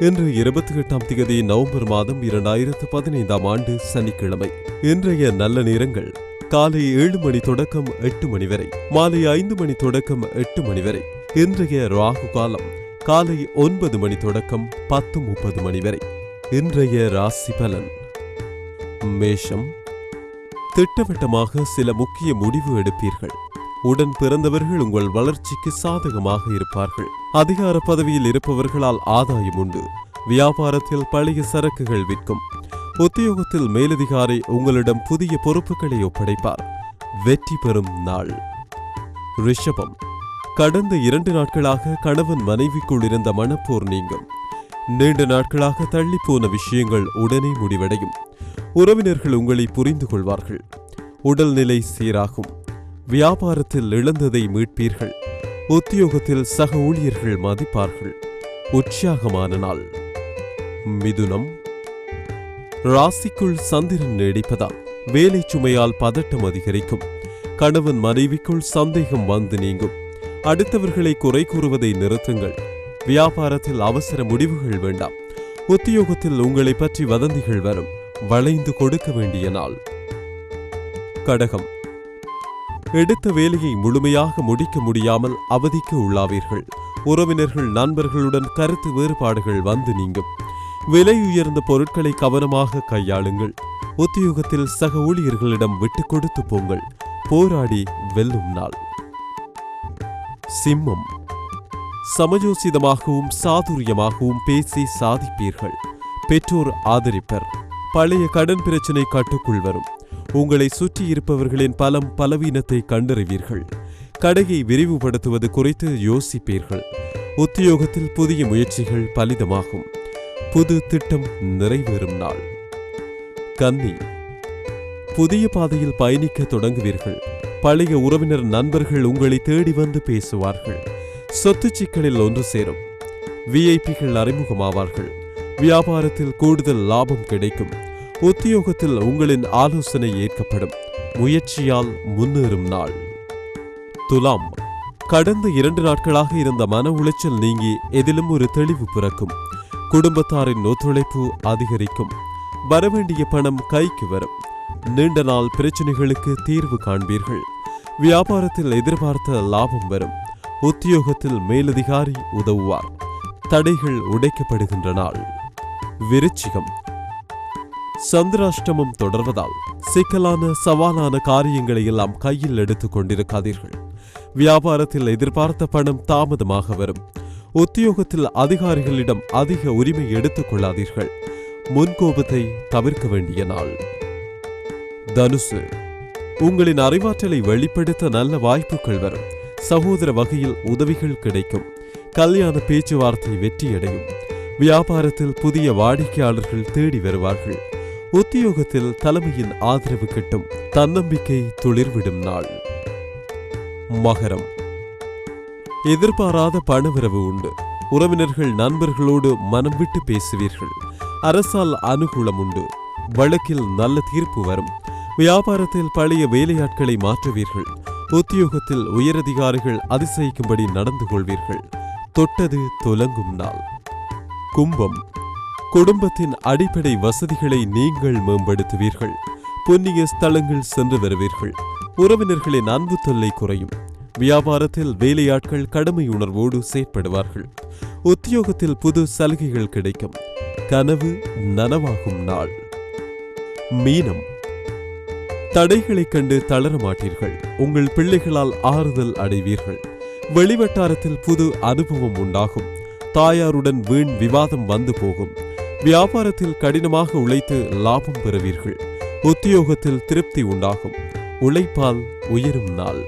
இன்று இருபத்தி எட்டாம் தேதி நவம்பர் மாதம் இரண்டாயிரத்து பதினைந்தாம் ஆண்டு சனிக்கிழமை. இன்றைய நல்ல நேரங்கள் காலை ஏழு மணி தொடக்கம் எட்டு மணி வரை மாலை ஐந்து மணி தொடக்கம் எட்டு மணி வரை. இன்றைய ராகு காலம் காலை ஒன்பது மணி தொடக்கம் பத்து முப்பது மணி வரை. இன்றைய ராசி பலன் மேஷம். திட்டவட்டமாக சில முக்கிய முடிவு எடுப்பீர்கள். உடன் பிறந்தவர்கள் உங்கள் வளர்ச்சிக்கு சாதகமாக இருப்பார்கள். அதிகார பதவியில் இருப்பவர்களால் ஆதாயம் உண்டு. வியாபாரத்தில் பழைய சரக்குகள் விற்கும். உத்தியோகத்தில் மேலதிகாரி உங்களிடம் புதிய பொறுப்புகளை ஒப்படைப்பார். வெற்றி பெறும் நாள். ரிஷபம். கடந்த இரண்டு நாட்களாக கணவன் மனைவிக்குள் இருந்த மனப்போர் நீங்கும். நீண்ட நாட்களாக தள்ளிப்போன விஷயங்கள் உடனே முடிவடையும். உறவினர்கள் உங்களை புரிந்து கொள்வார்கள். உடல்நிலை சீராகும். வியாபாரத்தில் இழந்ததை மீட்பீர்கள். உத்தியோகத்தில் சக ஊழியர்கள் மதிப்பார்கள். உற்சாகமான நாள். மிதுனம். ராசிக்குள் சந்திரன் நீடிப்பதால் வேலை சுமையால் பதட்டம் அதிகரிக்கும். கணவன் மனைவிக்குள் சந்தேகம் வந்து நீங்கும். அடுத்தவர்களை குறை கூறுவதை நிறுத்துங்கள். வியாபாரத்தில் அவசர முடிவுகள் வேண்டாம். உத்தியோகத்தில் உங்களை பற்றி வதந்திகள் வரும். வளைந்து கொடுக்க வேண்டிய நாள். கடகம். எடுத்த வேலையை முழுமையாக முடிக்க முடியாமல் அவதிக்கு உள்ளாவீர்கள். உறவினர்கள் நண்பர்களுடன் கருத்து வேறுபாடுகள் வந்து நீங்கும். விலை உயர்ந்த பொருட்களை கவனமாக கையாளுங்கள். உத்தியோகத்தில் சக ஊழியர்களிடம் விட்டு கொடுத்து போங்கள். போராடி வெல்லும் நாள். சிம்மம். சமயோசிதமாகவும் சாதுரியமாகவும் பேசி சாதிப்பீர்கள். பெற்றோர் ஆதரிப்பர். பழைய கடன் பிரச்சினை கட்டுக்குள் வரும். உங்களை சுற்றி இருப்பவர்களின் பலம் பலவீனத்தை கண்டறிவீர்கள். கடையை விரிவுபடுத்துவது குறித்து யோசிப்பீர்கள். உத்தியோகத்தில் புதிய முயற்சிகள் பலிதமாகும். புது திட்டம் நிறைவேறும் நாள். கன்னி. புதிய பாதையில் பயணிக்க தொடங்குவீர்கள். பழைய உறவினர் நண்பர்கள் உங்களை தேடி வந்து பேசுவார்கள். சொத்து சிக்கலில் ஒன்று சேரும். விஐபிகள் அறிமுகமாவார்கள். வியாபாரத்தில் கூடுதல் லாபம் கிடைக்கும். உத்தியோகத்தில் உங்களின் ஆலோசனை ஏற்கப்படும். முயற்சியால் முன்னேறும் நாள். துலாம். கடந்த இரண்டு நாட்களாக இருந்த மன உளைச்சல் நீங்கி எதிலும் ஒரு தெளிவு பிறக்கும். குடும்பத்தாரின் ஒத்துழைப்பு அதிகரிக்கும். வரவேண்டிய பணம் கைக்கு வரும். நீண்ட நாள் பிரச்சனைகளுக்கு தீர்வு காண்பீர்கள். வியாபாரத்தில் எதிர்பார்த்த லாபம் வரும். உத்தியோகத்தில் மேலதிகாரி உதவுவார். தடைகள் உடைக்கப்படுகின்ற நாள் விருச்சிகம். சந்திராஷ்டமம் தொடர்வதால் சிக்கலான சவாலான காரியங்களை எல்லாம் கையில் எடுத்துக் கொண்டிருக்காதீர்கள். வியாபாரத்தில் எதிர்பார்த்த பணம் தாமதமாக வரும். உத்தியோகத்தில் அதிகாரிகளிடம் அதிக உரிமை எடுத்துக் கொள்ளாதீர்கள். முன்கோபத்தை தவிர்க்க வேண்டிய நாள். தனுசு உங்களின் அறிவாற்றலை வெளிப்படுத்த நல்ல வாய்ப்புகள் வரும். சகோதர வகையில் உதவிகள் கிடைக்கும். கல்யாண பேச்சுவார்த்தை வெற்றியடையும். வியாபாரத்தில் புதிய வாடிக்கையாளர்கள் தேடி வருவார்கள். உத்தியோகத்தில் தலைமையின் ஆதரவு கிட்டும் தன்னம்பிக்கை துளிர்விடும் நாள். மகரம். எதிர்பாராத பணவரவு உண்டு. உறவினர்கள் நண்பர்களோடு மனம் விட்டு பேசுவீர்கள். அரசால் அனுகூலம் உண்டு. வழக்கில் நல்ல தீர்ப்பு வரும். வியாபாரத்தில் பழைய வேலையாட்களை மாற்றுவீர்கள். உத்தியோகத்தில் உயரதிகாரிகள் அதிசயிக்கும்படி நடந்து கொள்வீர்கள். தொட்டது துலங்கும் நாள். கும்பம். குடும்பத்தின் அடிப்படை வசதிகளை நீங்கள் மேம்படுத்துவீர்கள். புண்ணிய ஸ்தலங்கள் சென்று வருவீர்கள். உறவினர்களின் அன்பு தொல்லை குறையும். வியாபாரத்தில் வேலையாட்கள் கடமை உணர்வோடு செயற்படுவார்கள். உத்தியோகத்தில் புது சலுகைகள் கிடைக்கும். கனவு நனவாகும் நாள். மீனம். தடைகளைக் கண்டு தளர மாட்டீர்கள். உங்கள் பிள்ளைகளால் ஆறுதல் அடைவீர்கள். வெளிவட்டாரத்தில் புது அனுபவம் உண்டாகும். தாயாருடன் வீண் விவாதம் வந்து போகும். வியாபாரத்தில் கடினமாக உழைத்து லாபம் பெறுவீர்கள். உத்தியோகத்தில் திருப்தி உண்டாகும். உழைப்பால் உயரும் நாள்.